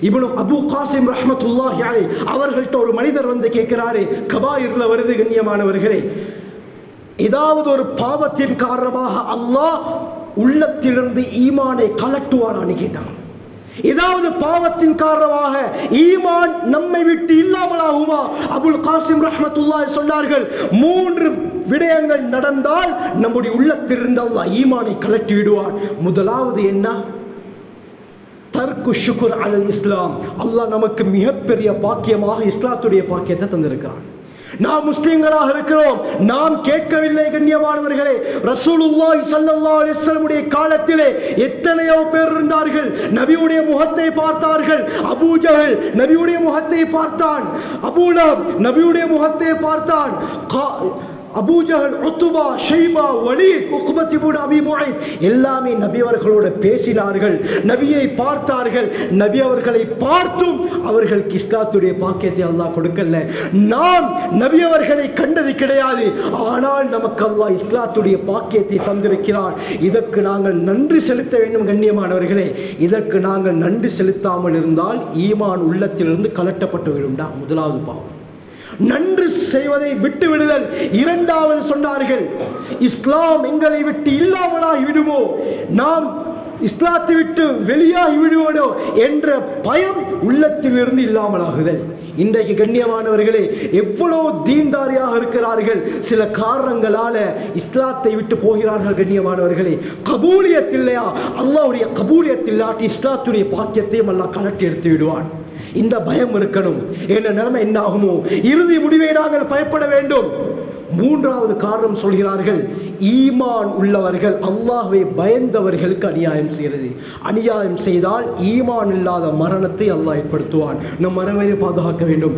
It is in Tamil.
இவனு அபு காசிம் ரஹமத்துல்லாஹி அலை அவர்கள்ட்ட ஒரு மனிதர் வந்து கேட்கிறாரு கபாயிர்ல வருது கண்ணியமானவர்களே. ஏதாவது ஒரு பாவத்தின் காரணமாக அல்லாஹ் உள்ளத்திலிருந்து ஈமானை கலட்டுவானான்னு கேட்டான். ஏதாவது பாவத்தின் காரணமாக ஈமான் நம்மை விட்டு இல்லாமலாகுமா? அபுல் காசிம் ரஹமத்துல்லா சொன்னார்கள் மூன்று விடயங்கள் நடந்தால் நம்முடைய உள்ளத்திலிருந்து அல்லாஹ் ஈமானை கலட்டி விடுவான். முதலாவது என்ன? தர்க்கு ஷுக்குர் அலல் இஸ்லாம். அல்லாஹ் நமக்கு மிகப்பெரிய பாக்கியமாக இஸ்லாத்துடைய பாக்கியத்தை தந்திருக்கிறான். நாம் முஸ்லிம்களாக இருக்கிறோம். நாம் கேட்கவில்லை கண்ணியமானவர்களே. ரசூலுல்லாஹி ஸல்லல்லாஹு அலைஹி வஸல்லமுடைய காலத்திலே எத்தனையோ பேர் இருந்தார்கள். நபியுடைய முகத்தை பார்த்தார்கள். அபூஜஹல் நபியுடைய முகத்தை பார்த்தான். அபூலப் நபியுடைய முகத்தை பார்த்தான். அபூஜகல் அபூஜஹல் ஷெய்பா ஒளி வலீத் உக்பத் எல்லாமே நபி அவர்களோடு பேசினார்கள் நபியை பார்த்தார்கள். நபி அவர்களை பார்த்தும் அவர்களுக்கு இஸ்லாத்துடைய பாக்கியத்தை அல்லாஹ் கொடுக்கல. நாம் நபி அவர்களை கண்டது கிடையாது. ஆனால் நமக்கு அல்லாஹ் இஸ்லாத்துடைய பாக்கியத்தை தந்திருக்கிறார். இதற்கு நாங்கள் நன்றி செலுத்த வேண்டும் கண்ணியமானவர்களே. இதற்கு நாங்கள் நன்றி செலுத்தாமல் இருந்தால் ஈமான் உள்ளத்திலிருந்து கலட்டப்பட்டு விடும்டா முதலாவது பாவம். நன்று செய்வதை விட்டு விடுதல் இரண்டாவது சொன்னார்கள் இஸ்லாம் எங்களை விட்டு இல்லாமலாகி விடுமோ? நாம் இஸ்லாத்தை விட்டு வெளியாகி விடுவோனோ என்ற பயம் உள்ளத்திலிருந்து இல்லாமலாகுதல். இன்றைக்கு கண்ணியமானவர்களே எவ்வளவு தீன்தாரியாக இருக்கிறார்கள். சில காரணங்களால இஸ்லாத்தை விட்டு போகிறார்கள் கண்ணியமானவர்களே. கபூலியத் இல்லையா அல்லாவுடைய கபூலியத் இல்லாட்டி இஸ்லாத்துடைய பாக்கியத்தையும் அல்லா கலட்டி எடுத்து விடுவான். இந்த பயம் இருக்கணும். என்ன நிலைமை என்ன ஆகுமோ இறுதி முடிவை நாங்கள் பயப்பட வேண்டும். மூன்றாவது காரணம் சொல்கிறார்கள் ஈமான் உள்ளவர்கள் அல்லாஹுவை பயந்தவர்களுக்கு அநியாயம் செய்கிறது அநியாயம் செய்தால் ஈமான் இல்லாத மரணத்தை அல்லாஹ் ஏற்படுத்துவான். நம் மரணவை பாதுகாக்க வேண்டும்.